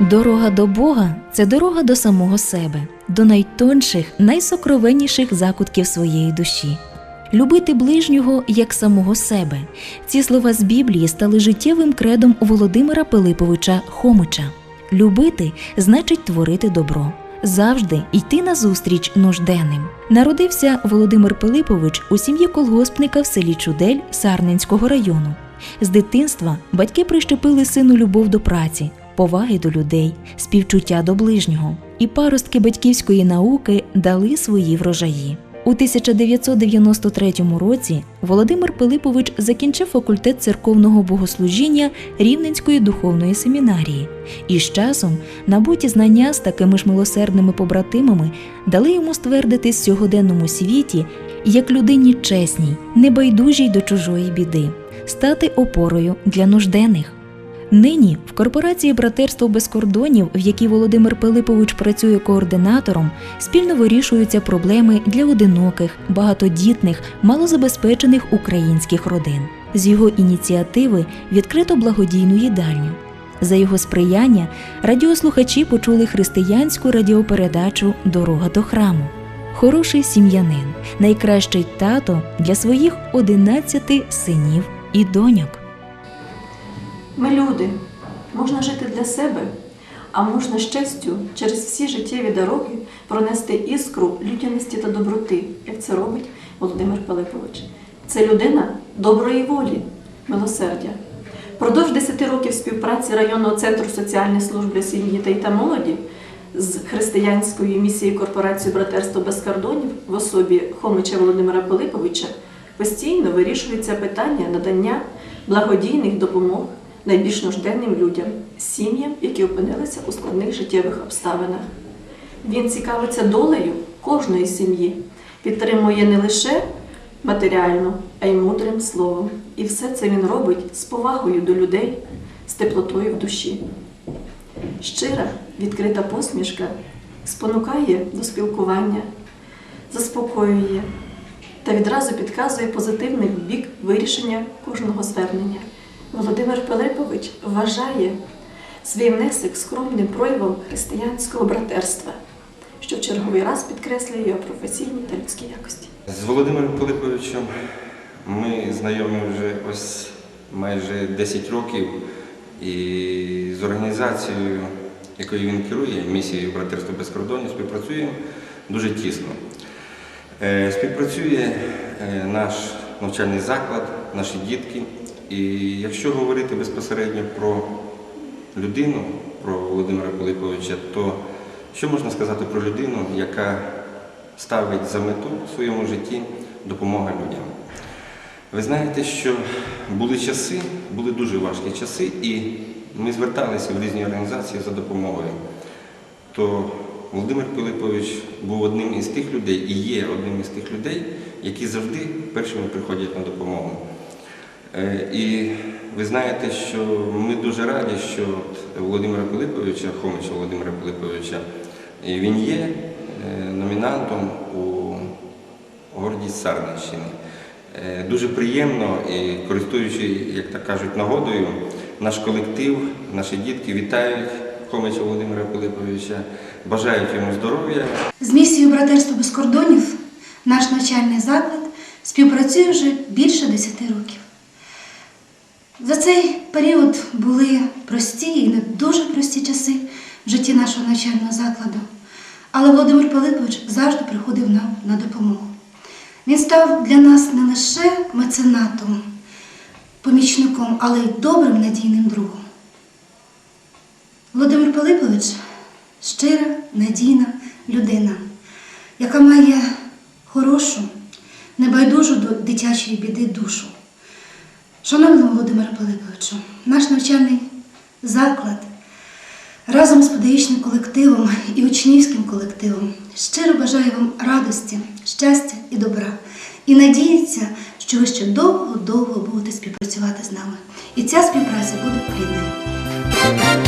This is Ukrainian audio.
Дорога до Бога це дорога до самого себе, до найтонших, найсокровенніших закутків своєї душі. Любити ближнього як самого себе. Ці слова з Біблії стали життєвим кредом Володимира Пилиповича Хомича. Любити значить творити добро, завжди йти назустріч нужденним. Народився Володимир Пилипович у сім'ї колгоспника в селі Чудель Сарненського району. З дитинства батьки прищепили сину любов до праці, поваги до людей, співчуття до ближнього, і паростки батьківської науки дали свої врожаї. У 1993 році Володимир Пилипович закінчив факультет церковного богослужіння Рівненської духовної семінарії, і з часом набуті знання з такими ж милосердними побратимами дали йому ствердити в сьогоденному світі як людині чесній, небайдужій до чужої біди, стати опорою для нужденних. Нині в корпорації Братерство без кордонів, в якій Володимир Пилипович працює координатором, спільно вирішуються проблеми для одиноких, багатодітних, малозабезпечених українських родин. З його ініціативи відкрито благодійну їдальню. За його сприяння радіослухачі почули християнську радіопередачу Дорога до храму. Хороший сім'янин, найкращий тато для своїх 11 синів і доньок. Ми люди. Можна жити для себе, а можна з честю через всі життєві дороги пронести іскру людяності та доброти, як це робить Володимир Пилипович. Це людина доброї волі, милосердя. Продовж 10 років співпраці районного центру соціальної служби сім'ї дітей та молоді з християнською місією корпорації Братерство без кордонів в особі Хомича Володимира Пилиповича постійно вирішується питання надання благодійних допомог найбільш нужденним людям, сім'ям, які опинилися у складних життєвих обставинах. Він цікавиться долею кожної сім'ї, підтримує не лише матеріально, а й мудрим словом. І все це він робить з повагою до людей, з теплотою в душі. Щира, відкрита посмішка спонукає до спілкування, заспокоює та відразу підказує позитивний бік вирішення кожного звернення. Володимир Пилипович вважає свій внесок скромним проявом християнського братерства, що в черговий раз підкреслює його професійні та людські якості. З Володимиром Пилиповичем ми знайомі вже ось майже 10 років і з організацією, якою він керує, місією Братерство без кордонів, співпрацюємо дуже тісно. Е, Співпрацює е, наш навчальний заклад, наші дітки. І якщо говорити безпосередньо про людину, про Володимира Пилиповича, то що можна сказати про людину, яка ставить за мету в своєму житті допомога людям? Ви знаєте, що були часи, були дуже важкі часи, і ми зверталися в різні організації за допомогою. То Володимир Пилипович був одним із тих людей і є одним із тих людей, які завжди першими приходять на допомогу. Е, І ви знаєте, що ми дуже раді, що Володимира Пилиповича, Хомича Володимира Пилиповича, він є е, номінантом у гордість Сарненщини. Е, Дуже приємно і користуючись, як так кажуть, нагодою, наш колектив, наші дітки вітають Хомича Володимира Пилиповича, бажають йому здоров'я. З місією Братерство без кордонів наш навчальний заклад співпрацює вже більше 10 років. За цей період були прості і не дуже прості часи в житті нашого навчального закладу. Але Володимир Пилипович завжди приходив нам на допомогу. Він став для нас не лише меценатом, помічником, але й добрим надійним другом. Володимир Пилипович щира, надійна людина, яка має хорошу, небайдужу до дитячої біди душу. Шановний Володимире Пилиповичу, наш навчальний заклад разом з педагогічним колективом і учнівським колективом щиро бажає вам радості, щастя і добра. І надіється, що ви ще довго-довго будете співпрацювати з нами. І ця співпраця буде плідною.